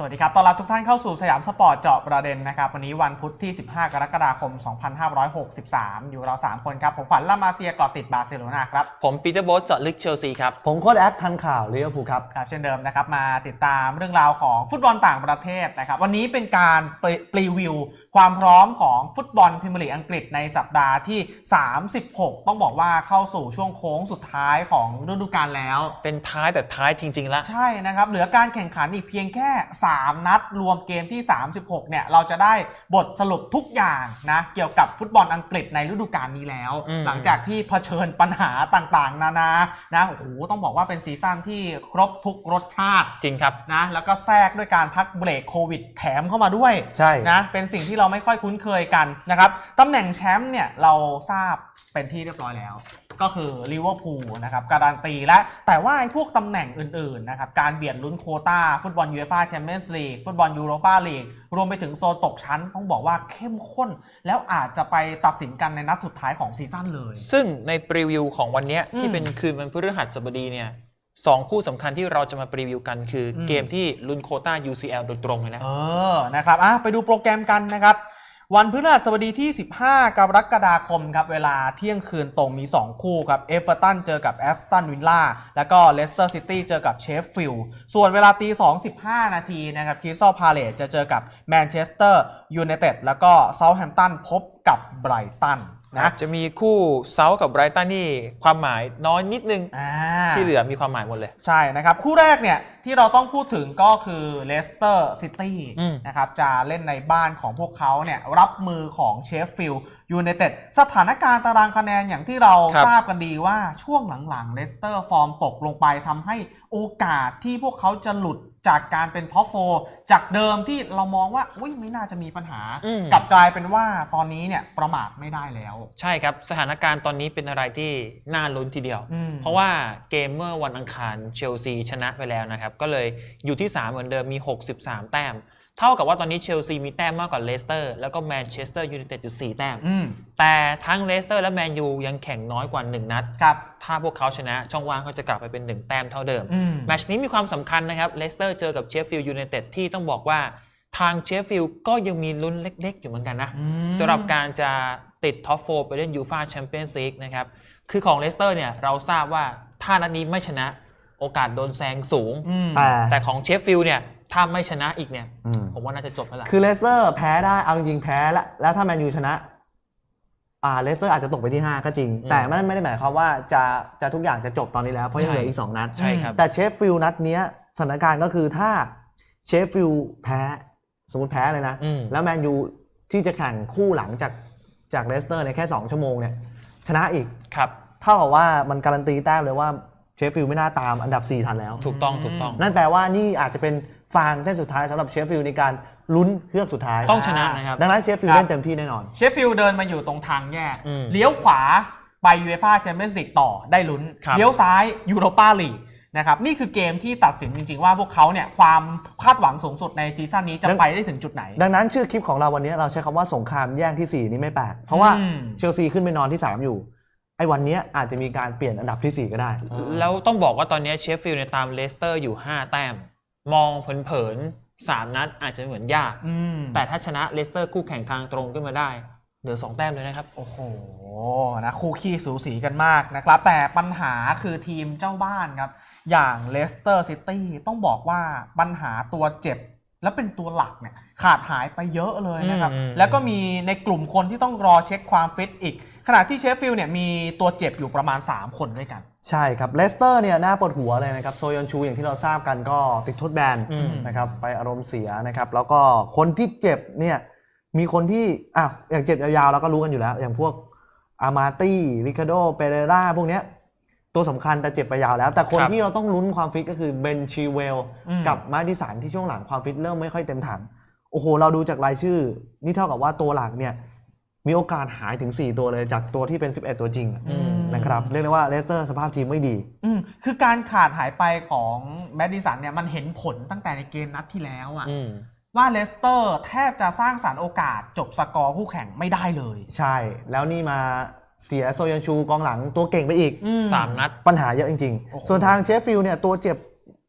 สวัสดีครับ ต้อนรับทุกท่านเข้าสู่สยามสปอร์ตเจาะประเด็นนะครับ วันนี้วันพุธที่ 15 กรกฎาคม 2563 อยู่กับเรา 3 คนครับ ผมขวัญลามาเซียเกาะติดบาร์เซโลนาครับ ผมปีเตอร์โบ๊ทเจาะลึกเชลซีครับ ผมโค้ดแอคทันข่าวลิเวอร์พูลครับ ครับ เช่นเดิมนะครับ มาติดตามเรื่องราวของฟุตบอลต่างประเทศนะครับ วันนี้เป็นการปรีวิวความพร้อมของฟุตบอลพรีเมียร์ลีกอังกฤษในสัปดาห์ที่ 36 ต้องบอกว่าเข้าสู่ช่วงโค้งสุดท้ายของฤดูกาลแล้ว เป็นท้ายแบบท้ายจริงๆแล้วใช่นะครับเหลือการแข่งขันอีกเพียงแค่3นัดรวมเกมที่ 36 เนี่ย เราจะได้บทสรุปทุกอย่างนะ เกี่ยวกับฟุตบอลอังกฤษในฤดูกาลนี้แล้วอืมหลังจากที่เผชิญปัญหาต่างๆ นานานะโอ้โหต้องบอกว่าเป็นซีซั่นที่ครบทุกรสชาติจริงครับนะแล้วก็แทรกด้วยการพักเบรกโควิดแถมเข้ามาด้วยใช่นะเป็นสิ่งที่เราไม่ค่อยคุ้นเคยกันนะครับตำแหน่งแชมป์เนี่ยเราทราบเป็นที่เรียบร้อยแล้ว ก็คือลิเวอร์พูลนะครับการันตีและแต่ว่าไอ้พวกตำแหน่งอื่นๆนะครับการเบียดลุ้นโควต้าฟุตบอลยูเอฟ่าแชมเปี้ยนส์ลีกฟุตบอลยูโรปาลีกรวมไปถึงโซนตกชั้นต้องบอกว่าเข้มข้น แล้วอาจจะไปตัดสินกันในนัดสุดท้ายของซีซั่นเลย ซึ่งในปรีวิวของวันเนี้ยอืมที่เป็นคืนวันพฤหัสบดีเนี่ยสองคู่สำคัญที่เราจะมาปรีวิวกันคืออมเกมที่ลุ้นโควต้า UCL โดยตรงเลยนะเออนะครับอะไปดูโปรแกรมกันนะครับ วันพฤหัสบดีที่ 15 กรกฎาคมครับเวลาเที่ยงคืนตรงมี 2 คู่ครับเอเวอร์ตันเจอกับแอสตันวิลล่าแล้วก็เลสเตอร์ซิตี้เจอกับเชฟฟิลด์ส่วนเวลาตี2 15 นาทีนะครับคริสตัลพาเลตจะเจอกับแมนเชสเตอร์ยูไนเต็ดแล้วก็เซาท์แฮมป์ตันพบกับไบรตัน นะจะมีคู่เซาท์กับไบรตันนี่ความหมายน้อยนิดนึง อ่าที่เหลือมีความหมายหมดเลย ใช่นะครับ คู่แรกเนี่ยที่เราต้องพูดถึงก็คือเลสเตอร์ซิตี้อืม นะครับจะเล่นในบ้านของพวกเขาเนี่ยรับมือของเชฟฟิลด์ยูไนเต็ดสถานการณ์ตารางคะแนนอย่างที่เราครับ ทราบกันดีว่าช่วงหลังๆเลสเตอร์ฟอร์มตกลงไปทำให้โอกาสที่พวกเขาจะหลุด จากการเป็นท็อปโฟจากเดิมที่เรามองว่าอุ้ยไม่น่าจะมีปัญหา อืม กลับกลายเป็นว่าตอนนี้เนี่ยประมาทไม่ได้แล้ว ใช่ครับ สถานการณ์ตอนนี้เป็นอะไรที่น่าลุ้นทีเดียว อืม เพราะว่าเกมเมื่อวันอังคารเชลซีชนะไปแล้วนะครับ ก็เลยอยู่ที่ 3 เหมือนเดิมมี 63 แต้ม เท่ากับว่าตอนนี้เชลซีมีแต้มมากกว่าเลสเตอร์แล้วก็แมนเชสเตอร์ยูไนเต็ดอยู่4แต้ม อืม แต่ทั้งเลสเตอร์และแมนยูยังแข่งน้อยกว่า 1 นัด ครับ ถ้าพวกเขาชนะช่องว่างก็จะกลับไปเป็น 1 แต้มเท่าเดิม อืม แมตชนี้มีความสำคัญนะครับเลสเตอร์เจอกับเชฟฟิลด์ยูไนเต็ดที่ต้องบอกว่าทางเชฟฟิลด์ก็ยังมีลุ้นเล็กๆ อยู่เหมือนกันนะอืม สำหรับการจะติดท็อปโฟไปเล่นยูฟาแชมเปี้ยนส์ลีกนะครับคือของเลสเตอร์เนี่ยเราทราบว่าถ้านัดนี้ไม่ชนะโอกาสโดนแซงสูง อืม แต่ แต่ของเชฟฟิลด์เนี่ย ถ้าไม่ชนะอีกเนี่ย อืม ผมว่าน่าจะจบแล้วล่ะคือเลสเตอร์แพ้ได้ เอาจริงๆแพ้แล้ว แล้วถ้าแมนยูชนะ อ่าเลสเตอร์อาจจะตกไปที่ 5 ก็จริงอืมแต่มันไม่ได้หมายความว่าจะจะทุกอย่างจะจบตอนนี้แล้ว เพราะยังใช่เหลืออีก 2 นัด ใช่ครับ แต่เชฟฟิลด์นัดเนี้ยสถานการณ์ก็คือถ้าเชฟฟิลด์แพ้ สมมติแพ้เลยนะ อืม แล้วแมนยูที่จะแข่งคู่หลังจากจากเลสเตอร์ในยแค่ 2 ชั่วโมงเนี่ยชนะอีก ครับ เท่ากับว่ามันการันตีแต้มเลยว่าเชฟฟิลด์ไม่น่าตามอันดับ 4 ทันแล้ว ถูกต้องถูกต้อง นั่นแปลว่านี่อาจจะเป็น ฟางเส้นสุดท้ายสำหรับเชฟฟิลด์ในการลุ้นเฮือกสุดท้ายต้องชนะนะครับ ดังนั้นเชฟฟิลครัด์บเล่นเต็มที่แน่นอน เชฟฟิลด์เดินมาอยู่ตรงทางแยก อืมเลี้ยวขวาไปยูเอฟ่าแชมเปี้ยนส์ลีกต่อได้ลุ้น ครับ เลี้ยวซ้ายยูโรปาลีกนะครับนี่คือเกมที่ตัดสินจริง ๆ ว่าพวกเขาเนี่ยความคาดหวังสูงสุดในซีซั่นนี้จะดังไปได้ถึงจุดไหน ดังนั้นชื่อคลิปของเราวันนี้เราใช้คำว่าสงครามแย่งที่4 นี่ไม่แปลกเพราะว่าอืม เชลซีขึ้นไปนอนที่ 3 อยู่ ไอ้วันนี้อาจจะมีการเปลี่ยนอันดับทีสี่ 4 ก็ได้ แล้วต้องบอกว่าตอนนี้เชฟฟิลด์เนี่ยตามเลสเตอร์อยู่ 5 แต้ม มองเผินๆ3นัดอาจจะเหมือนยาก อืมแต่ถ้าชนะเลสเตอร์คู่แข่งทางตรงขึ้นมาได้ เหลือ2แต้มเลยนะครับ โอ้โหนะคู่ขี้สูสีกันมากนะครับ แต่ปัญหาคือทีมเจ้าบ้านครับ อย่างเลสเตอร์ซิตี้ต้องบอกว่าปัญหาตัวเจ็บ และเป็นตัวหลักเนี่ยขาดหายไปเยอะเลยนะครับ อืม แล้วก็มีในกลุ่มคนที่ต้องรอเช็คความฟิตอีก ขณะที่เชฟฟิลด์เนี่ยมีตัวเจ็บอยู่ประมาณ 3 คนด้วยกัน ใช่ครับเลสเตอร์เนี่ยน่าปวดหัวเลยนะครับโซยอนชูอย่างที่เราทราบกันก็ติดโทษแบนอืม นะครับไปอารมณ์เสียนะครับแล้วก็คนที่เจ็บเนี่ยมีคนที่อะอย่างเจ็บยาวๆเราก็รู้กันอยู่แล้ว อย่างพวกอามาตี้ริคาโดเปเรราพวกเนี้ยตัวสำคัญแต่เจ็บไปยาวแล้ว แต่คนครับที่เราต้องลุ้นความฟิตก็คือเบนชีเวลอืม กับมาดิสันที่ช่วงหลังความฟิตเริ่มไม่ค่อยเต็มถัง โอ้โห เราดูจากรายชื่อ นี่เท่ากับว่าตัวหลักเนี่ย มีโอกาสหายถึง 4 ตัวเลยจากตัวที่เป็น 11 ตัวจริงอะอืมนะครับเรียกได้ว่าเลสเตอร์สภาพทีมไม่ดี อืมคือการขาดหายไปของแมดดิสันเนี่ยมันเห็นผลตั้งแต่ในเกมนัดที่แล้วอะอืมว่าเลสเตอร์แทบจะสร้างสรรค์โอกาสจบสกอร์คู่แข่งไม่ได้เลย ใช่ แล้วนี่มาเสียโซยันชูกองหลังตัวเก่งไปอีก สามนัด ปัญหาเยอะจริงโอ้โหๆส่วนทางเชฟฟิลด์เนี่ยตัวเจ็บ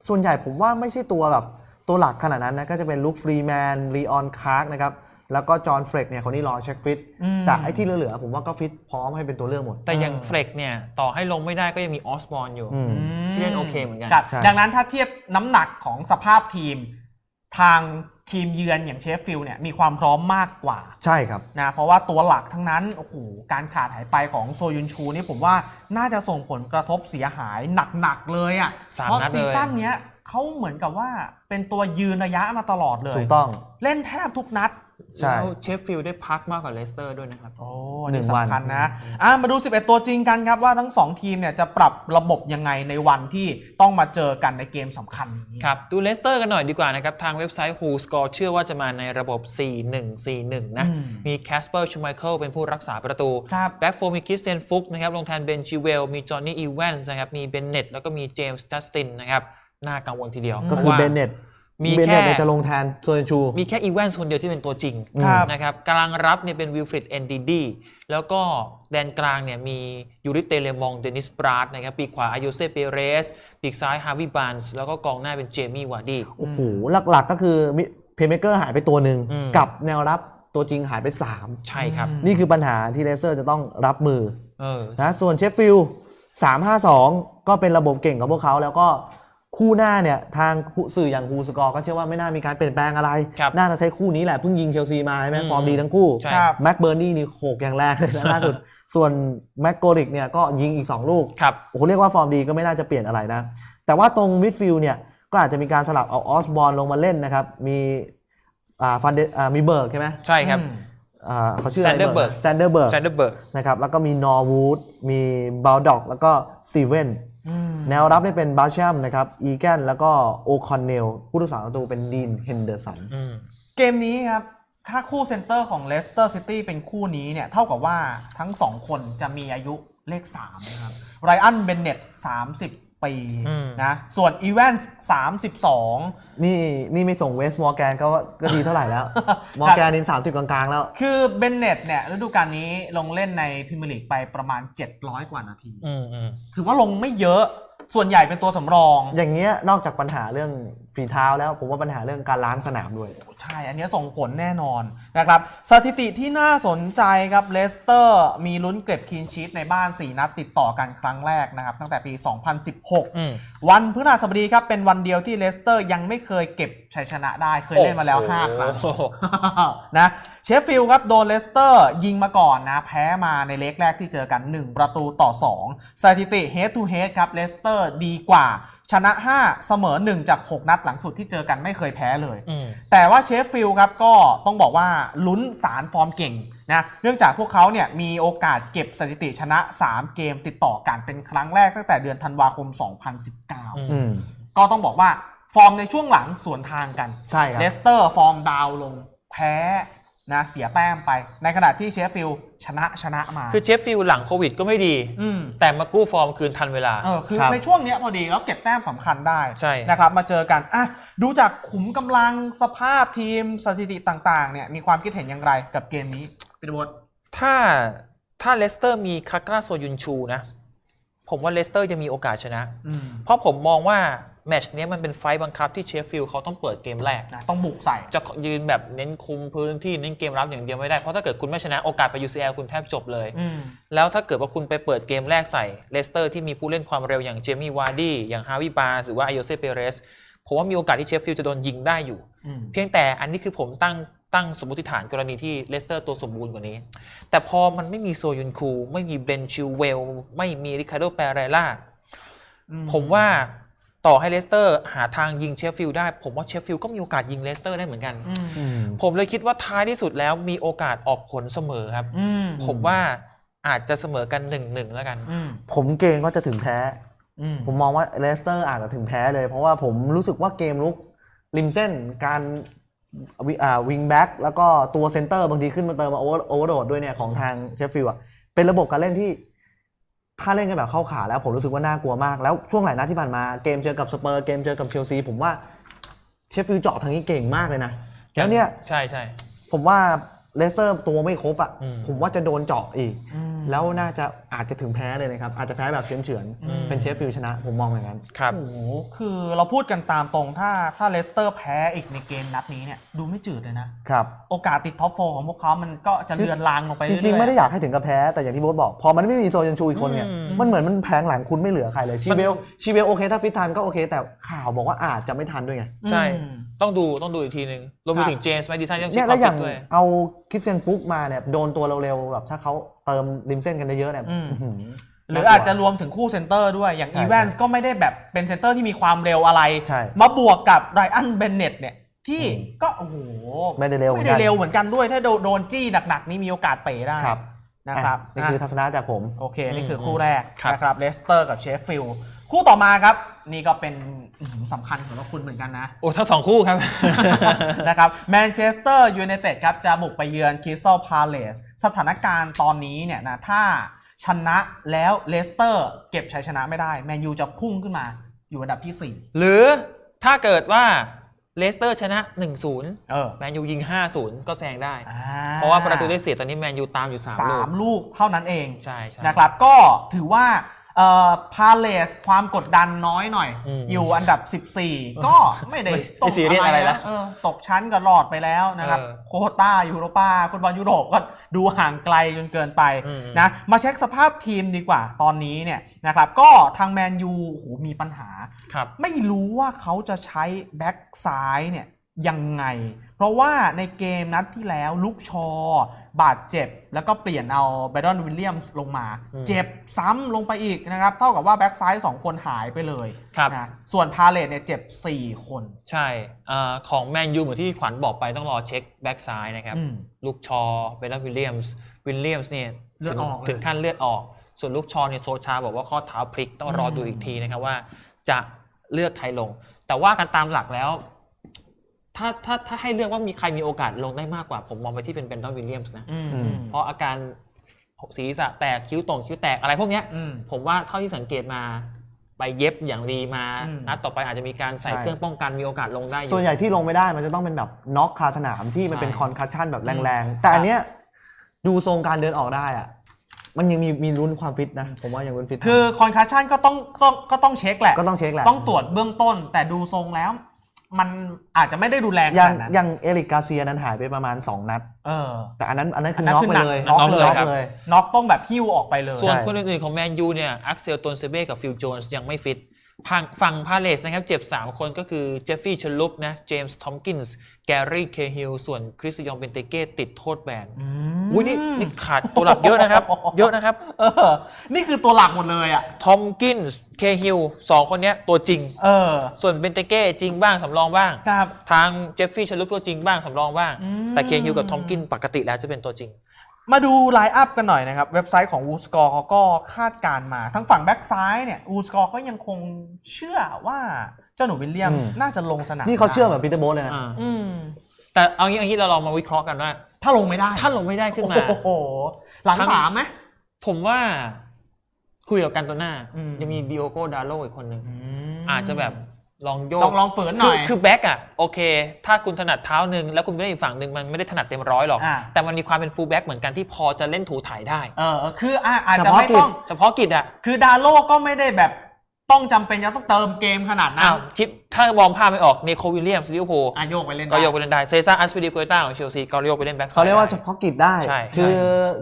ส่วนใหญ่ผมว่าไม่ใช่ตัวแบบตัวหลักขนาดนั้นนะก็จะเป็นลุคฟรีแมนลีออนคาร์กนะครับ แล้วก็จอห์นเฟรกเนี่ยคนนี้รอเช็คฟิตอืมแต่ไอ้ที่เหลือๆผมว่าก็ฟิตพร้อมให้เป็นตัวเลือกหมด แต่อย่างเออเฟล็กเนี่ยต่อให้ลงไม่ได้ก็ยังมีออสบอร์นอยู่อืมที่เล่นโอเคเหมือนกันครับใช่ดังนั้นถ้าเทียบน้ำหนักของสภาพทีมทางทีมเยือนอย่างเชฟฟิลด์เนี่ยมีความพร้อมมากกว่า ใช่ครับนะเพราะว่าตัวหลักทั้งนั้นโอ้โหการขาดหายไปของโซยุนชูนี่ผมว่าน่าจะส่งผลกระทบเสียหายหนักๆเลยอะ่ะสามเพราะนัดเลยซีซั่นเนี้ยเขาเหมือนกับว่าเป็นตัวยืนระยะมาตลอดเลยถูกต้องเล่นแทบทุกนัด ใช่ แล้วเชฟฟิลด์ได้พักมากกว่าเลสเตอร์ด้วยนะครับ โอ้หนึ่นี่งวัน สำคัญนะอะมาดู 11 ตัวจริงกันครับว่าทั้ง 2 ทีมเนี่ยจะปรับระบบยังไงในวันที่ต้องมาเจอกันในเกมสำคัญนี้ ครับ ดูเลสเตอร์กันหน่อยดีกว่านะครับ ทางเว็บไซต์ Who Score เชื่อว่าจะมาในระบบ 4-1-4-1 นะ อืม มีแคสเปอร์ชูไมเคิลเป็นผู้รักษาประตู ครับ แบ็กโฟมีคริสเตียนฟุกนะครับลงแทนเบนชิเวล มีจอห์นนี่อีแวนส์นะครับ มีเบนเน็ต แล้วก็มีเจมส์จัสตินนะครับ น่ากังวลทีเดียวก็พคือราะว่าเบนเน็ต มีเบนแค่เน็ตเนี่ยจะลงแทนโซนชู มีแค่อีแวนส์คนเดียวที่เป็นตัวจริงครับนะครับกลางรับเนี่ยเป็นวิลฟริดเอนดีดีแล้วก็แดนกลางเนี่ยมียูริเตเลมองเดนิสปราดนะครับปีกขวาอายุเซเปเรส ปีกซ้ายฮาวิบันส์แล้วก็กองหน้าเป็นเจมี่วาร์ดีโอ้โหหลักๆก็คือเพย์เมเกอร์หายไปตัวหนึ่งอืมกับแนวรับตัวจริงหายไปใช่ครับอืม3นี่คือปัญหาที่เลสเตอร์จะต้องรับมือเออนะส่วนเชฟฟิลด์352 ก็เป็นระบบเก่งของพวกเขาแล้วก็ คู่หน้าเนี่ยทางสื่ออย่างฮูสกอร์ก็เชื่อว่าไม่น่ามีการเปลี่ยนแปลงอะไร ครับน่าจะใช้คู่นี้แหละเพิ่งยิงเชลซีมาใช่ไหมอืมฟอร์มดีทั้งคู่ใช่ครับ แม็กเบอร์นี่นี่โขกอย่างแรกเลยนะล่าสุด ส่วนแม็กโกริกเนี่ยก็ยิงอีก 2 ลูกครับ โอ้โหเรียกว่าฟอร์มดีก็ไม่น่าจะเปลี่ยนอะไรนะ แต่ว่าตรงมิดฟิลด์เนี่ยก็อาจจะมีการสลับเอาออสบอลลงมาเล่นนะครับ มีอ่าฟันเดอ่ามีเบิร์กใช่ไหมใช่ครับ อืม อ่าเขาชื่ออะไร Sanderberg แซนเดอร์เบิร์ก แซนเดอร์เบิร์ก นะครับแล้วก็มีนอร์วูดมีบาลด็อกแล้วก็ซีเวนอืม แนวรับนี่เป็นบาชัมนะครับอีแกนแล้วก็โอคอนเนลผู้รักษาประตูเป็นดีนเฮนเดอร์สันอืมเกมนี้ครับ ถ้าคู่เซนเตอร์ของเลสเตอร์ซิตี้เป็นคู่นี้เนี่ย เท่ากับว่าทั้ง2คนจะมีอายุเลข3นะครับไรอันเบนเน็ต30 ปีอืมนะส่วนอีแวนส์32นี่นี่ไม่ส่งเวสต์มอร์แกนก็ก็ดีเท่าไหร่แล้ว มอร์แกนนี่สามสิบกลางๆแล้ว คือเบนเน็ตเนี่ยฤดูกาลนี้ลงเล่นในพรีเมียร์ลีกไปประมาณ700กว่านาทีอืมอืมถือว่าลงไม่เยอะส่วนใหญ่เป็นตัวสำรอง อย่างเงี้ยนอกจากปัญหาเรื่องฝีเท้าแล้ว ผมว่าปัญหาเรื่องการล้างสนามด้วย ใช่ อันนี้ส่งผลแน่นอนนะครับสถิติที่น่าสนใจครับเลสเตอร์มีลุ้นเก็บคีนชีตในบ้าน 4 นัดติดต่อกันครั้งแรกนะครับ ตั้งแต่ปี 2016อืมวันพฤหัสบดีครับ เป็นวันเดียวที่เลสเตอร์ยังไม่เคยเก็บชัยชนะได้เคยเล่นมาแล้ว 5 ครั้งโอ้โหนะเชฟฟิลด์ครับโดนเลสเตอร์ยิงมาก่อนนะ แพ้มาในเล็กแรกที่เจอกัน 1 ประตูต่อ 2 สถิติ head to head ครับเลสเตอร์ดีกว่า ชนะ 5 เสมอ 1 จาก 6 นัดหลังสุดที่เจอกันไม่เคยแพ้เลยอืมแต่ว่าเชฟฟิลด์ครับก็ต้องบอกว่าลุ้นสารฟอร์มเก่งนะเนื่องจากพวกเขาเนี่ยมีโอกาสเก็บสถิติชนะ 3 เกมติดต่อกันเป็นครั้งแรกตั้งแต่เดือนธันวาคม 2019อือืมก็ต้องบอกว่าฟอร์มในช่วงหลังสวนทางกันใช่ครับเลสเตอร์ฟอร์มดาวน์ลงแพ้ นะเสียแต้มไป ในขณะที่เชฟฟิลด์ชนะชนะมา คือเชฟฟิลด์หลังโควิดก็ไม่ดี อืม แต่มากู้ฟอร์มคืนทันเวลาเออคือครับ ในช่วงเนี้ยพอดีแล้วเก็บแต้มสำคัญได้ใช่ นะครับมาเจอกันอะดูจากขุมกำลังสภาพทีมสถิติต่างๆเนี่ยมีความคิดเห็นอย่างไรกับเกมนี้เป็นบทถ้าถ้าเลสเตอร์มีคาร์กราโซยุนชูนะ ผมว่าเลสเตอร์ยังมีโอกาสชนะอืมเพราะผมมองว่าแมตช์เนี้ยมันเป็นไฟต์บังคับที่เชฟฟิลด์เขาต้องเปิดเกมแรกนะต้องบุกใส่ จะยืนแบบเน้นคุมพื้นที่เน้นเกมรับอย่างเดียวไม่ได้ เพราะถ้าเกิดคุณไม่ชนะโอกาสไป UCL คุณแทบจบเลยอืมแล้วถ้าเกิดว่าคุณไปเปิดเกมแรกใส่เลสเตอร์ที่มีผู้เล่นความเร็วอย่างเจมี่วาร์ดี้อย่างฮาวิบาหรือว่าอโยเซเปเรสผมว่ามีโอกาสที่เชฟฟิลด์จะโดนยิงได้อยู่อืมเพียงแต่อันนี้คือผมตั้ง ตั้งสมมติฐานกรณีที่เลสเตอร์ตัวสมบูรณ์กว่านี้ แต่พอมันไม่มีโซยุนคู ไม่มีเบนชิลเวล ไม่มีริคาร์โดเปเรล่าอืผมว่าต่อให้เลสเตอร์ หาทางยิงเชฟฟิลด์ได้ ผมว่าเชฟฟิลด์ก็มีโอกาสยิงเลสเตอร์ได้เหมือนกันอืมอืมผมเลยคิดว่าท้ายที่สุดแล้วมีโอกาสออกผลเสมอครับอืมผมว่าอาจจะเสมอกันหนึ่งหนึ่งแล้วกันอืมผมเกรงว่าจะถึงแพ้อืมผมมองว่าเลสเตอร์อาจจะถึงแพ้เลย เพราะว่าผมรู้สึกว่าเกมลุกริมเส้นการ วิอ่าวิงแบ็กแล้วก็ตัวเซนเตอร์บางทีขึ้นมาเติมมาโอเวอร์โอเวอร์โดดด้วยเนี่ยของทางเชฟฟิลด์อะเป็นระบบการเล่นที่ถ้าเล่นกันแบบเข้าขาแล้วผมรู้สึกว่าน่ากลัวมาก แล้วช่วงหลายนัดที่ผ่านมาเกมเจอกับสเปอร์เกมเจอกับเชลซีผมว่าเชฟฟิลด์เจาะทางนี้เก่งมากเลยนะแล้วเนี่ยใช่ใช่ผมว่าเลสเตอร์ตัวไม่ครบอะอืมผมว่าจะโดนเจาะอีกอืมแล้วน่าจะอาจจะถึงแพ้เลยนะครับ อาจจะแพ้แบบเฉือนอืมๆเป็นเชฟฟิลด์ชนะ ผมมองอย่างนั้นครับโอ้โหคือเราพูดกันตามตรงถ้าถ้าเลสเตอร์แพ้อีกในเกมนัดนี้เนี่ยดูไม่จืดเลยนะครับโอกาสติดท็อปโฟของพวกเขามันก็จะเลือนลางลงไปจเรื่อยๆริงๆไม่ได้อยากให้ถึงกับแพ้แต่อย่างที่โบ๊ทบอก พอมันไม่มีโซยันชูอีกคนเนี่ยอืมมันเหมือนมันแพงหลังคุณไม่เหลือใครเลยชีเวลชีเวลโอเคถ้าฟิตทันก็โอเค แต่ข่าวบอกว่าอาจจะไม่ทันด้วยไงใช่อืมต้องดูต้องดูอีกทีนึงรวมไปครับถึงเจมส์แมดดิสันยังเนี่เช็ยคแล้วความอย่างฟิตด้วยเอาคริสเตียนฟุกมาเนี่ยโดนตัวเร็วๆแบบถ้าเขาเติมริมเส้นกันได้เยอะเนี่ยอืมอื้อหือหรืออาจจะรวมถึงคู่เซนเตอร์ด้วยอย่างใช่อีแวนส์ก็ไม่ได้แบบเป็นเซนเตอร์ที่มีความเร็วอะไร ใช่มาบวกกับไรอันเบนเน็ตเนี่ยที่อืม ก็โอ้โหไม่ได้เร็วเหมืไม่อนได้กันเร็วเหมือนกันด้วย ถ้าโดนโดนจี้หนักๆ นี่มีโอกาสเป๋ได้ครับ นะครับอ่นี่คือทัอะศนะจากผม โอเค นี่คืออมคู่แรกครับ นะครับเลสเตอร์กับเชฟฟิลด์คู่ต่อมาครับ นี่ก็เป็นอื้อหือสำคัญสำหรับคุณเหมือนกันนะ โอ้ทั้งสองคู่ครับ นะครับแมนเชสเตอร์ยูไนเต็ดครับจะบุกไปเยือนค r ส s ัลพาเลสสถานการณ์ตอนนี้เนี่ยนะถ้า ชนะแล้วเลสเตอร์เก็บชัยชนะไม่ได้ แมนยูจะพุ่งขึ้นมาอยู่อันดับที่ หรือถ้าเกิดว่าเลสเตอร์ชนะ1-0 4เออแมนยูยิง 5-0 ก็แซงได้ อ่เพราะว่าประตูได้เสียตอนนี้แมนยูตามอยู่ 3 สาลูก มลูกเท่านั้นเองใช่ใช่ นะครับก็ถือว่าเอ่อ พาเลสความกดดันน้อยหน่อย อืมอยู่อันดับ 14 ก็ไม่ได้ไม่ตกไม่ซีเรียสอะไรนะเออตกชั้นก็รอดไปแล้วนะครับเออโควต้ายูโรปาฟุตบอลยุโรปก็ดูห่างไกลจนเกินไปอืม นะมาเช็คสภาพทีมดีกว่าตอนนี้เนี่ยนะครับก็ทางแมนยูโหมีปัญหา ครับ ไม่รู้ว่าเขาจะใช้แบ็กซ้ายเนี่ยยังไง เพราะว่าในเกมนัดที่แล้วลุกชอ บาดเจ็บ แล้วก็เปลี่ยนเอาไบรอนวิลเลียมส์ลงมาอืมเจ็บซ้ำลงไปอีกนะครับ เท่ากับว่าแบ็กซ้าย2คนหายไปเลยครับนะส่วนพาเลตเนี่ยเจ็บ 4 คน ใช่เออของแมนยูเหมือนที่ขวัญบอกไปต้องรอเช็คแบ็กซ้ายนะครับอืมลูกชอเบนวิลเลียมส์วิลเลียมส์เนี่ยเลือดถึงออกเลยถึงขั้นเลือดออก ส่วนลูกชอเนี่ยโซชาบอกว่าข้อเท้าพลิกต้องรอดูอืมอีกทีนะครับว่าจะเลือกใครลง แต่ว่ากันตามหลักแล้ว ถ้าถ้าถ้าให้เลือกว่ามีใครมีโอกาสลงได้มากกว่า ผมมองไปที่เป็นเบนวิลเลียมส์นะ อืมอืม เพราะอาการศีรษะแตกคิ้วตรงคิ้วแตกอะไรพวกเนี้ย อืม ผมว่าเท่าที่สังเกตมาไปเย็บอย่างดีมาอืม นัดต่อไปอาจจะมีการใส่ใช่ เครื่องป้องกันมีโอกาสลงได้อยู่ ส่วนใหญ่ที่ลงไม่ได้มันจะต้องเป็นแบบน็อกคาสนามที่มันเป็นใช่ คอนคัชชันแบบแรงๆ แต่อันเนี้ยดูทรงการเดินออกได้อะมันยังมีมีลุ้นความฟิตนะ ผมว่ายังลุ้นฟิตคือคอนคัชชันก็ต้องต้องก็ต้องเช็คแหละ ก็ต้องเช็คแหละ ต้องตรวจเบื้องต้น แต่ดูทรงแล้ว มันอาจจะไม่ได้รุนแรงขอย่างนาดนั้น อย่างเอริกกาเซียนั้นหายไปประมาณ 2 นัด เออ แต่อันนั้นอันนั้นคืออันนั้นน็อกคือไปหนักเลยน็อกเลยน็อกครับเลย น็อกต้องแบบหิ้วออกไปเลย ส่วนใช่คนอื่นๆของแมนยูเนี่ยอักเซลตนเซเบ้กับฟิลโจนส์ยังไม่ฟิต ฝั่งฝั่งพาเลสนะครับเจ็บ 3 คนก็คือเจฟฟี่ชลุปนะเจมส์ทอมกินส์แกรี่เคฮิลส่วนคริสยองเบนเตเก้ติดโทษแบนอืมอุ้ยนี่นี่ขาดตัวหลักเยอะนะครับ เยอะนะครับ เออ นี่คือตัวหลักหมดเลยอะทอมกินส์เคฮิลสองคนเนี้ยตัวจริง เออ ส่วนเบนเตเก้จริงบ้างสำรองบ้างครับทางเจฟฟี่ชลุปตัวจริงบ้างสำรองบ้างอืมแต่เคฮิลกับทอมกินปกติแล้วจะเป็นตัวจริง มาดูไลน์อัพกันหน่อยนะครับ เว็บไซต์ของวูสกอร์เขาก็คาดการณ์มา ทั้งฝั่งแบ็กซ้ายเนี่ยวูสกอร์ก็ยังคงเชื่อว่าเจ้าหนูวิลเลียมส์อืม น่าจะลงสนามนี่เขาเชื่อแบบได้ปีเตอร์โบสเลยนะ อ่าอืมแต่เอางี้เอางี้เราลองมาวิเคราะห์กันว่าถ้าลงไม่ได้ถ้าลงไม่ได้ขึ้นมา โอ้โห หลังทั้งสามไหม ผมว่าคุยกับกันตัวหน้า อืม ยังมีดิโอโกดาโลอีกคนหนึ่งอาจจะแบบ ลองโยลกองลองฝืนหน่อย คือคือแบ็กอะโอเค ถ้าคุณถนัดเท้าหนึ่งแล้วคุณไม่ได้อีกฝั่งหนึ่งมันไม่ได้ถนัดเต็มร้อยหรอก อ่า แต่มันมีความเป็นฟูลแบ็กเหมือนกันที่พอจะเล่นถูถ่ายได้ เออคืออะอาจจะเฉพาะไม่ต้อง เฉพาะกิจอะ คือดาโลก็ไม่ได้แบบ ต้องจำเป็นจะต้องเติมเกมขนาดนั้อ้านวคิดถ้ามองภาพไม่ออกเนโควิลเลียมซิลิโพอะโยกไปเล่นก็ได้โยกไปเล่นได้เซซ่าอัสปิดิโกต้าของเชลซีก็โยกไปเล่นแบ็กเขาเรียกว่าเฉพาะกิจได้ ใช่คือ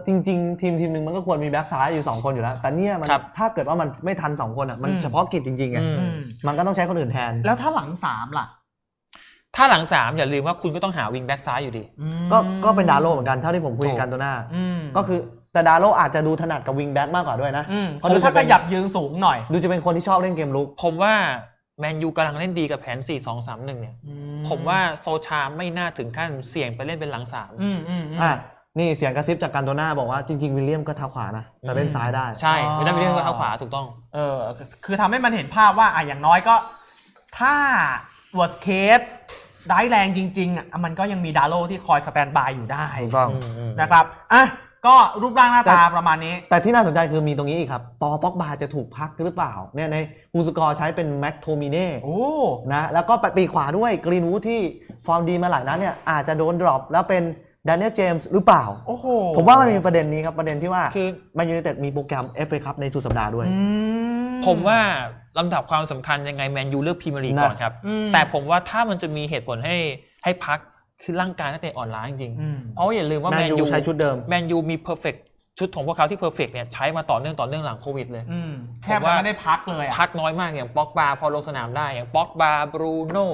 จริง ๆ ทีมทีมหนึ่งมันก็ควรมีแบ็กซ้ายอยู่ 2 คนอยู่แล้ว แต่เนี่ยมันครับถ้าเกิดว่ามันไม่ทัน 2 คนอะมันอืม เฉพาะกิจจริงๆไงอืมอืมมันก็ต้องใช้คนอื่นแทน แล้วถ้าหลังสามล่ะถ้าหลังสามอย่าลืมว่าคุณก็ต้องหาวิงแบ็กซ้ายอยู่ดี ก็ก็เป็นดาโลเหมือนกันเท่าที่ผมคุยถูก กันตัวหน้าอืมก็คือ แต่ดาโลอาจจะดูถนัดกับวิงแบ็กมากกว่าด้วยนะอืมเพราะคือดูถ้าจะขเป็นยับยืนสูงหน่อย ดูจะเป็นคนที่ชอบเล่นเกมลุก ผมว่าแมนยูกำลังเล่นดีกับแผน 4 2 3 1 เนี่ย ผมว่าโซชาไม่น่าถึงขั้นเสี่ยงไปเล่นเป็นหลังสามอืมอืมอืมอะนี่เสียงกระซิบจากการตัวหน้าบอกว่าจริง ๆ วิลเลียมก็เท้าขวานะแต่เล่นซ้ายได้ ใช่อ๋อไม่ได้ไปเล่นกับเท้าขวาถูกต้อง เออ คือทำให้มันเห็นภาพว่าอะอย่างน้อยก็ ถ้า worst case ร้ายแรงจริงๆอะมันก็ยังมีดาโลที่คอยสแตนบายอยู่ได้ถูกต้องนะครับอะ ก็รูปร่างหน้าตาประมาณนี้ แต่ที่น่าสนใจคือมีตรงนี้อีกครับ ปอป็อกบาจะถูกพักหรือเปล่าเนี่ยในฮูสกอร์ใช้เป็นแม็กโทมิเน่โอ้นะแล้วก็ไปปีกขวาด้วยกรีนวูดที่ฟอร์มดีมาหลายนัดเนี่ยอาจจะโดนดรอปแล้วเป็นด n น e l เจมส์หรือเปล่า โอ้โห ผมว่ามันมีประเด็นนี้ครับ ประเด็นที่ว่าคือแมนยู i นเต็ดมีโปรแกรม FA คัพในสุดสัปดาห์ด้วยอืผมว่าลำดับความสำคัญยังไงแมนยูเลือกพรีเมียร์ลีกนะก่อนครับอืมแต่ผมว่าถ้ามันจะมีเหตุผลให้ให้พัก คือร่างกายนักเตะอ่อนล้าจริงอืมๆเพราะว่าอย่าลืมว่าแมแมนนยูยูใช้ชุดเดิมแมนยูมีเพอร์เฟกชุดของพวกเขาที่เพอร์เฟกเนี่ยใช้มาต่อเนื่องต่อเนื่องหลังโควิดเลยอืมแทบจะไม่ได้พักเลยอะพักน้อยมากอย่างป็อกบาพอลงสนามได้อย่างป็อกบาบรูโน่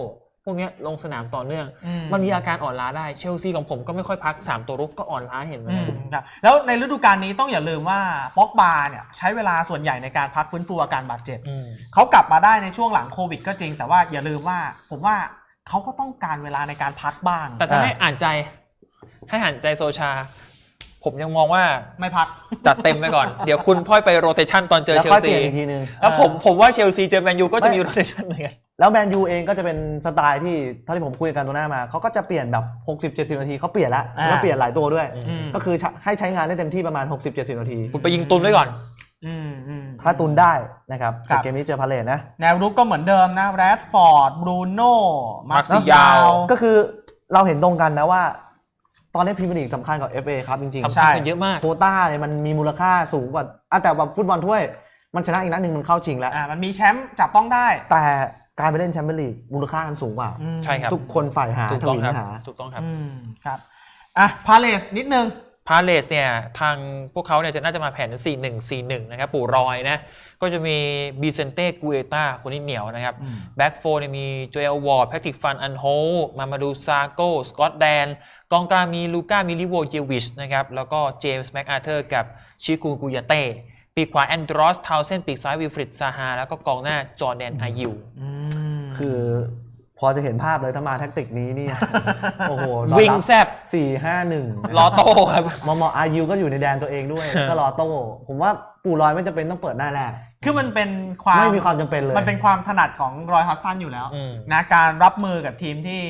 พวกเนี้ยลงสนามต่อเนื่องอืมมันมีอาการอ่อนล้าได้เชลซีของผมก็ไม่ค่อยพัก 3 ตัวรุกก็อ่อนล้าเห็นไหมอืมครับแล้วในฤดูกาลนี้ต้องอย่าลืมว่าป็อกบาเนี่ยใช้เวลาส่วนใหญ่ในการพักฟื้นฟูอาการบาดเจ็บอืมเขากลับมาได้ในช่วงหลังโควิด ก็จริงแต่ว่าอย่าลืมว่าผมว่า เขาก็ต้องการเวลาในการพักบ้าง แต่ถ้าอ่าให้อ่านใจ ให้อ่านใจโซชา ผมยังมองว่าไม่พักจัดเต็มไปก่อน เดี๋ยวคุณพ่อยไปโรเตชันตอนเจอแล้วเชลค่อยเปซีลี่ยนอีกทีนึง แล้วผมผมว่าเชลซีเจอแมนยูก็จะไม่มีโรเตชันเหมือนกัน แล้วแมนยูเองก็จะเป็นสไตล์ที่เท่าที่ผมคุยกันตัวหน้ามา เขาก็จะเปลี่ยนแบบ 60-70 นาทีเขาเปลี่ยนแล้วอ่า แล้วเปลี่ยนหลายตัวด้วย อืม ก็คือให้ใช้งานได้เต็มที่ประมาณ 60-70 นาที คุณไปยิงตุนไว้ก่อน อืมอืม ถ้าตุนได้นะครับครัจากบ เกมนี้เจอพาเลตนะ แนวรุกก็เหมือนเดิมนะแรดฟอร์ดบรูโน่ มาร์ซิ Martial ยาว ก็คือเราเห็นตรงกันนะว่า ตอนนี้พรีเมียร์ลีกสำคัญกว่า FA ครับจริงสำๆใช่ คัญกันเยอะมากโควต้าเนี่ยมันมีมูลค่าสูงกว่าอะแต่แบบฟุตบอลถ้วย มันชนะอีกนัดหนึ่งมันเข้าชิงแล้ว อ่ามันมีแชมป์จับต้องได้แต่การไปเล่นแชมเปี้ยนลีกมูลค่ามันสูงกว่า อืมใช่ครับ ทุกคนฝ่ายหาถูกทต้องวิครับนหา ถูกต้องครับ อืมครับอะพาเลสนิดนึง พาเลสเนี่ยทางพวกเขาเนี่ยจะน่าจะมาแผน 4-1-4-1 นะครับ ปู่รอยนะ ก็จะมีบีเซนเต้กูเอตาคนนี้เหนียวนะครับอืมแบ็กโฟร์เนี่ยมีโจเอลวอร์ดแพทริกฟันอันโฮมามาดูซาโก้สกอตแดนกองกลางมีลูก้ามิลิโวเจวิชนะครับแล้วก็เจมส์แม็กอาเธอร์กับชิคูกุยาเต้ปีกขวาแอนดรอสทาวเซนปีกซ้ายวิลฟริดซาฮาแล้วก็กองหน้าจอร์แดนอายิวอืมคือ พอจะเห็นภาพเลยถ้ามาแท็กติกนี้เนี่ยโอ้โหวิงแซบสี่ห้าหนึ่งลอโต้ครับมอมออายูก็อยู่ในแดนตัวเองด้วยแล้วก็รอโต้ผมว่าปู่ลอยไม่จำเป็นต้องเปิดหน้าแรก คือมันเป็นความไม่มีความจำเป็นเลย มันเป็นความถนัดของรอยฮัสซันอยู่แล้วอืมนะการรับมือกับทีมที่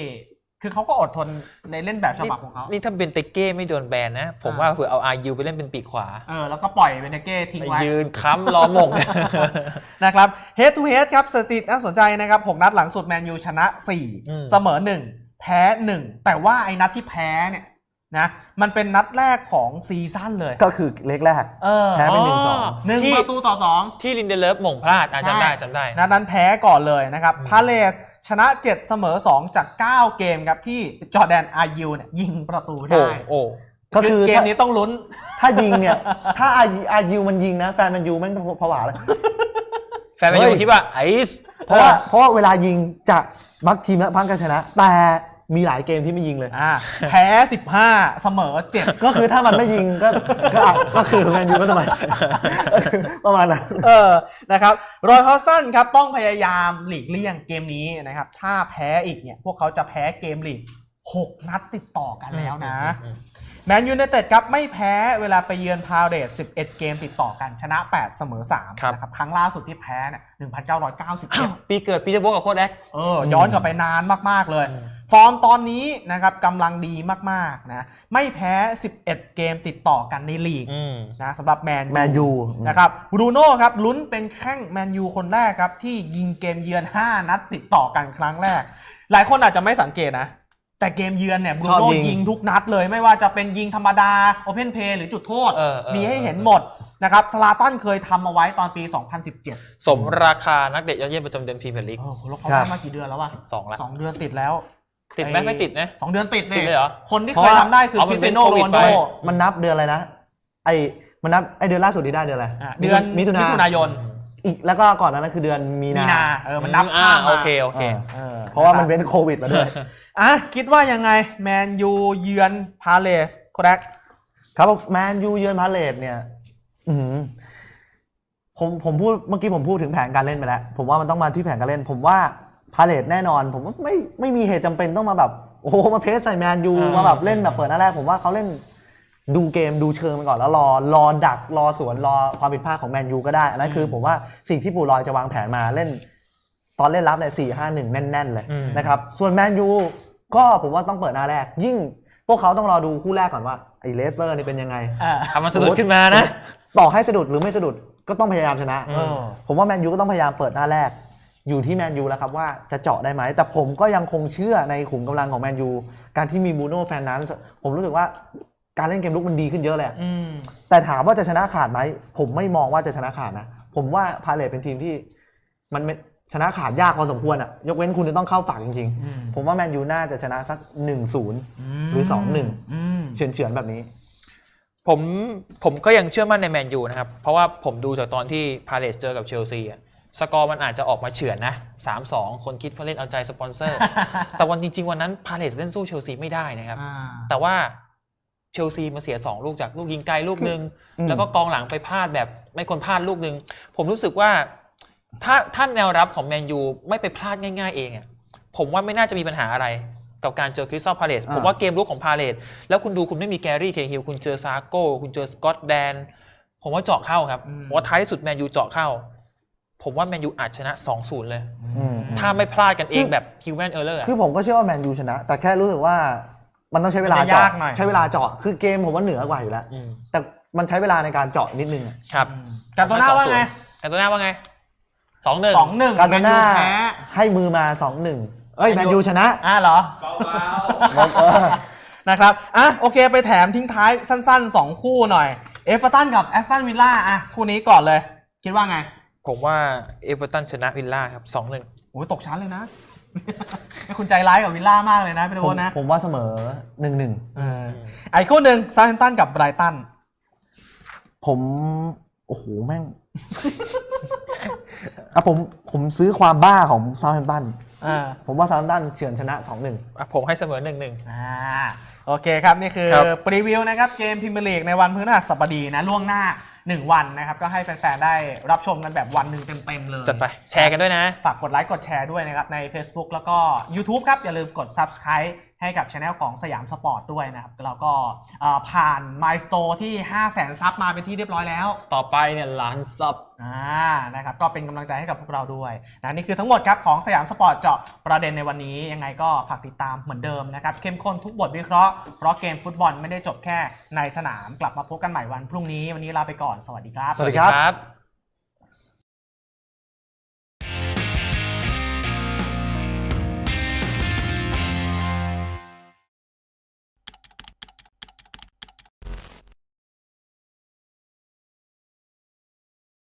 คือเขาก็อดทนในเล่นแบบฉบับของเขานี่ถ้าเบนเตเก้ไม่โดนแบนนะ ผมอ่าว่าเผื่อเอาอายิวไปเล่นเป็นปีกขวา เออ แล้วก็ปล่อยเบนเนเก้ทิ้งไปไว้ ยืนค้ำล้อมงนะครับ head to head ครับสถิติน่าสนใจนะครับ 6 นัดหลังสุดแมนยูชนะอืม4เสมอ 1 แพ้ 1 แต่ว่าไอ้นัดที่แพ้เนี่ย นะมันเป็นนัดแรกของซีซั่นเลยก็คือเล็กแรกเออแพ้ไปหนึ่งสองหนึ่งที่ ประตูต่อ2ที่ลินเดเลฟหม่งพลาดอะจำได้จำได้ นัดนั้นแพ้ก่อนเลยนะครับพาเลสชนะ 7 เสมอ 2 จาก 9 เกมครับที่จอร์แดนอายูเนี่ยยิงประตูโอ้ได้ โอ้ ก็คือเกมถ้านี้ต้องลุ้น ถ้ายิงเนี่ย ถ้าอาอายูมันยิงนะ แฟนแมนยูแม่งต้องผวาเลย แฟนแมนเฮ้ยูย คิดว่าไอซ์เพราะว่าเพราะว่าเวลายิงจะมักทีมละพังกันชนะ แต่ มีหลายเกมที่ไม่ยิงเลย อ่าแพ้ 15 เสมอ7ก็คือถ้ามันไม่ยิงก็ก็อะก็คือแมนยูก็สบายใจก็คือประมาณนั้น เออนะครับรอยฮอสซันครับต้องพยายามหลีกเลี่ยงเกมนี้นะครับ ถ้าแพ้อีกเนี่ย พวกเขาจะแพ้เกมลีก 6 นัดติดต่อกันแล้วนะ อืม แมนยูไนเต็ดครับไม่แพ้เวลาไปเยือนพาวเดส11 เกมติดต่อกันชนะ 8 เสมอ3ครับ นะครับครั้งล่าสุดที่แพ้เนี่ยอ้าว1991 ปีเกิดปีเตอร์โบกับโค้ดแอคเออย้อนกลับไปนานมาก ๆ เลยอืมฟอร์มตอนนี้นะครับกำลังดีมากๆนะไม่แพ้ 11 เกมติดต่อกันในลีกอืมนะสำหรับแมนแมนยูนะครับบรูโน่ครับลุ้นเป็นแข้งแมนยูคนแรกครับที่ยิงเกมเยือน 5 นัดติดต่อกันครั้งแรก หลายคนอาจจะไม่สังเกตนะ แต่เกมเยือนเนี่ยบรูชอบโน่ยิงยิงทุกนัดเลย ไม่ว่าจะเป็นยิงธรรมดาโอเพนเพย์หรือจุดโทษ เออเออ มีให้เห็นหมดนะครับสลาตันเคยทำเอาไว้ตอนปี 2017สมราคานักเตะยอดเยี่ยมประจำเดือนพรีเมียร์ลีกโอ้โหแล้วเขาครับทำมากี่เดือนแล้ววะสองละสองเดือนติดแล้วติดไหมไม่ติดนะ สองเดือนติดติดเลยเหรอคนที่เพเคราะยว่าทำได้คือเอาคมัรินสเป็เตียนโนโคโรวิดนไปโดมันนับเดือนอะไรนะ ไอมันนับไอเดือนล่าสุดที่ได้เดือนอะไรอะเดือนมิถุนามิถุนายน อีกแล้วก็ก่อนนั้นคือเดือนมีมีนานาเออมันนับอ่าข้ามมาโอเคโอเคเออเออเพราะว่ามันเป็นโควิดมาด้วย อะคิดว่ายังไงแมนยูเยือนพาเลสโคแรกครับแมนยูเยือนพาเลตเนี่ย อือหือผมผมพูดเมื่อกี้ผมพูดถึงแผนการเล่นไปแล้ว ผมว่ามันต้องมาที่แผนการเล่น ผมว่าพาเลตแน่นอน ผมว่าไม่ไม่มีเหตุจำเป็นต้องมาแบบ โอ้โหมาเพสใส่แมนยูอ่ามมาแบบเล่นแบบเปิดหน้าแรกผมว่าเขาเล่น ดูเกมดูเชิงมันก่อนแล้วรอรอดักรอสวนรอความผิดพลาดของแมนยูก็ได้อันนั้นคือผมว่าสิ่งที่ปูลอยจะวางแผนมาเล่น ตอนเล่นรับเนี่ยสี่ห้าหนึ่งแน่น ๆ เลยอืมนะครับส่วนแมนยูก็ผมว่าต้องเปิดหน้าแรก ยิ่งพวกเขาต้องรอดูคู่แรกก่อนว่าไอ้เลสเตอร์นี่เป็นยังไงอ่าทำมันสะดุดขึ้นมานะ ต่อให้สะดุดหรือไม่สะดุดก็ต้องพยายามชนะอืเออผมว่าแมนยูก็ต้องพยายามเปิดหน้าแรก อยู่ที่แมนยูแล้วครับว่าจะเจาะได้ไหม แต่ผมก็ยังคงเชื่อในขุมกำลังของแมนยูการที่มีบูโน่แฟนนั้น ผมรู้สึกว่า การเล่นเกมลุกมันดีขึ้นเยอะเลยอะอืมแต่ถามว่าจะชนะขาดไหมผมไม่มองว่าจะชนะขาดนะผมว่าพาเลตเป็นทีมที่มันไม่ชนะขาดยากพอสมควรอะ ยกเว้นคุณจะต้องเข้าฝักจริงอืมๆผมว่าแมนยูน่าจะชนะสัก1-0หรือ2-1อืมเฉือนๆแบบนี้ ผมผมก็ยังเชื่อมั่นในแมนยูนะครับ เพราะว่าผมดูจากตอนที่พาเลสเจอกับเชลซีอะสกอร์มันอาจจะออกมาเฉือนนะ3-2คนคิดว่าเล่นเอาใจสปอนเซอร์ แต่วันจริง ๆ วันนั้นพาเลสเล่นสู้เชลซีไม่ได้นะครับอ่าแต่ว่า เชลซีมาเสีย 2 ลูกจากลูกยิงไกลลูกหนึ่งอืมแล้วก็กองหลังไปพลาดแบบไม่ควรพลาดลูกหนึ่งผมรู้สึกว่า ถ้าถ้าแนวรับของแมนยูไม่ไปพลาดง่าย ๆ เองอะผมว่าไม่น่าจะมีปัญหาอะไรกับการเจอคริสตัลพาเลสผมว่าเกมลุกของพาเลสแล้วคุณดูคุณไม่มีแกรี่เคฮิลคุณเจอซาโก้คุณเจอสกอตแดน ผมว่าเจาะเข้าครับผมว่าท้ายที่สุดแมนยูเจาะเข้า ผมว่าแมนยูอาจชนะ 2-0 เลยอืมถ้าไม่พลาดกันเองแบบฮิวแมนเออร์เลอร์คือผมก็เชื่อว่าแมนยูชนะ แต่แค่รู้สึกว่า มันต้องใช้เวลามันจะเจาะยากหน่อย ใช้เวลาเจาะคือเกมผมว่าเหนือกว่าอยู่แล้วแต่มันใช้เวลาในการเจาะนิดนึงอะ ครับอืมการตัวหน้าว่าไงกันตัวหน้าว่าไงสองหนึ่งสองหนึ่งการตาน่าแพ้ให้มือมา 2-1 เอ้ยแมแมนนยูยูชนะอ่าเหรอ เออนะครับ อะ โอเค ไปแถมทิ้งท้ายสั้นๆ 2 คู่หน่อย เอฟเวอร์ตันกับแอสตันวิลล่า อะ คู่นี้ก่อนเลย คิดว่าไงผมว่าเอเวอร์ตันชนะวิลล่าครับสองหนึ่งโอ้ยตกชั้นเลยนะ คุณใจร้ายกับวิลล่ามากเลยนะพี่โดผมนนะผมว่าเสมอหนึ่งหนึ่งเออไอ้คู่หนึ่งซาเฮนตันกับไบรตัน ผม โอ้โห แม่งอะผมผมซื้อความบ้าของซา u t แฮมป์ตันอ่าผมว่าซา u t แฮมป์ตันเฉือนชนะ 2-1อะผมให้เสมอหนึ่งหนึ่งอ่าโอเคครับ นี่คือครับปรีวิวนะครับ เกมพรีเมียร์ลีกในวันพฤหัสบดีนะล่วงหน้า 1 วันนะครับ ก็ให้แฟนๆ ได้รับชมกันแบบวันหนึ่งเต็มๆ เลยจัดไปแชร์กันด้วยนะ ฝากกดไลค์กดแชร์ด้วยนะครับ ใน Facebook แล้วก็ YouTube ครับ อย่าลืมกด Subscribe ให้กับช anel ของสยามสปอร์ตด้วยนะครับแล้วก็เอ่อผ่าน My Store ที่ 5 0 0 0 0 0ซับมาเป็นที่เรียบร้อยแล้ว ต่อไปเนี่ยล้านซับ อ่า นะครับ ก็เป็นกำลังใจให้กับพวกเราด้วยนะนี่คือทั้งหมดครับของสยามสปอร์ตเจาะประเด็นในวันนี้ ยังไงก็ฝากติดตามเหมือนเดิมนะครับ เข้มข้นทุกบทวิเคราะห์ เพราะเกมฟุตบอลไม่ได้จบแค่ในสนาม กลับมาพบกันใหม่วันพรุ่งนี้ วันนี้ลาไปก่อน สวัสดีครับ สวัสดีครับครับ